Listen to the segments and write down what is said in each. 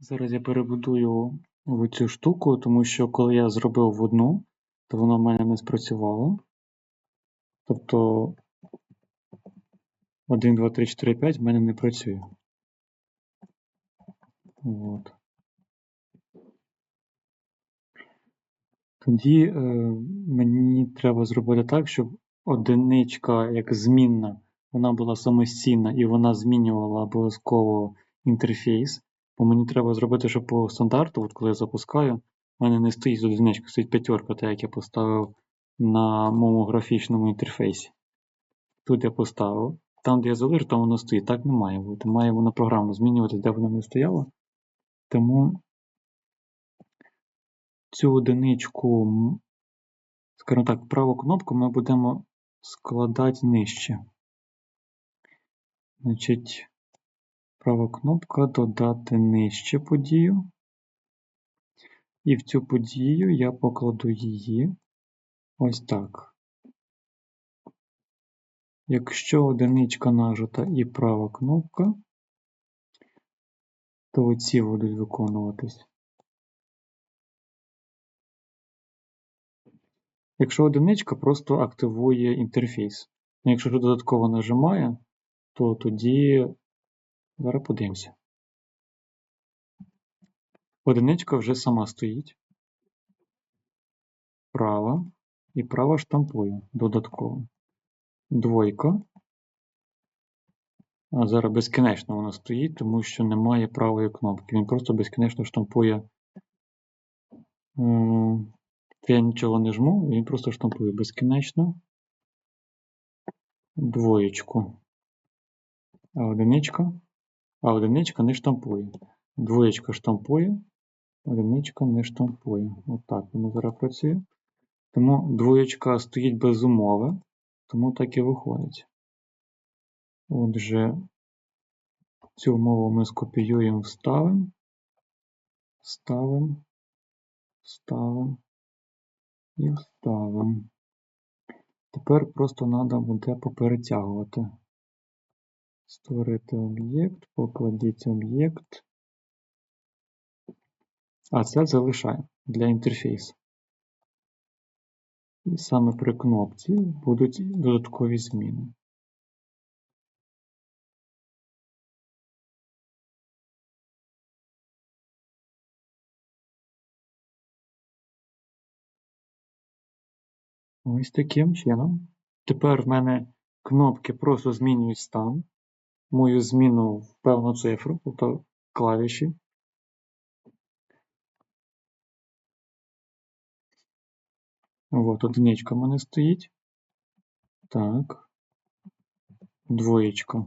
Зараз я перебудую в цю штуку, тому що коли я зробив в одну, то воно в мене не спрацювало. Тобто 1, 2, 3, 4, 5 в мене не працює. От. Тоді е, мені треба зробити так, щоб одиничка як змінна, вона була самостійна і вона змінювала обов'язково інтерфейс. Бо мені треба зробити, щоб по стандарту, от коли я запускаю, в мене не стоїть одиничка, стоїть п'ятерка, так як я поставив на моєму графічному інтерфейсі. Тут я поставив. Там, де я залишив, там воно стоїть. Так не має бути. Має воно програмно змінюватися, де воно не стояло. Тому цю одиничку, скажімо так, праву кнопку ми будемо складати нижче. Значить, права кнопка додати нижче подію. І в цю подію я покладу її ось так. Якщо одиничка нажата і права кнопка, то оці будуть виконуватись. Якщо одиничка просто активує інтерфейс. Ну, Якщо додатково нажимає, то тоді зараз подивимося. Одиничка вже сама стоїть. Права. І права штампує додатково. Двойка. А зараз безкінечно вона стоїть, тому що немає правої кнопки. Він просто безкінечно штампує. М, я нічого не жму, він просто штампує безкінечно. Двоєчку. А одиничка. А одиничка не штампує. Двоєчка штампує, одиничка не штампує. Отак воно зараз працює. Тому двоєчка стоїть без умови, тому так і виходить. Отже, цю умову ми скопіюємо, вставимо, ставимо, ставимо і вставимо. Тепер просто треба буде поперетягувати. Створити об'єкт, покладіть об'єкт. А це залишаємо для інтерфейсу. І саме при кнопці будуть додаткові зміни. Ось таким чином. Тепер в мене кнопки просто змінюють стан. Мою зміну в певну цифру, тобто клавіші. От, одиничка в мене стоїть. Так. Двоєчка.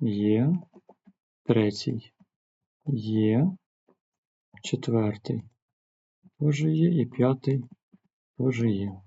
Є. Третій. Є. Четвертий. Теж є. І п'ятий теж є.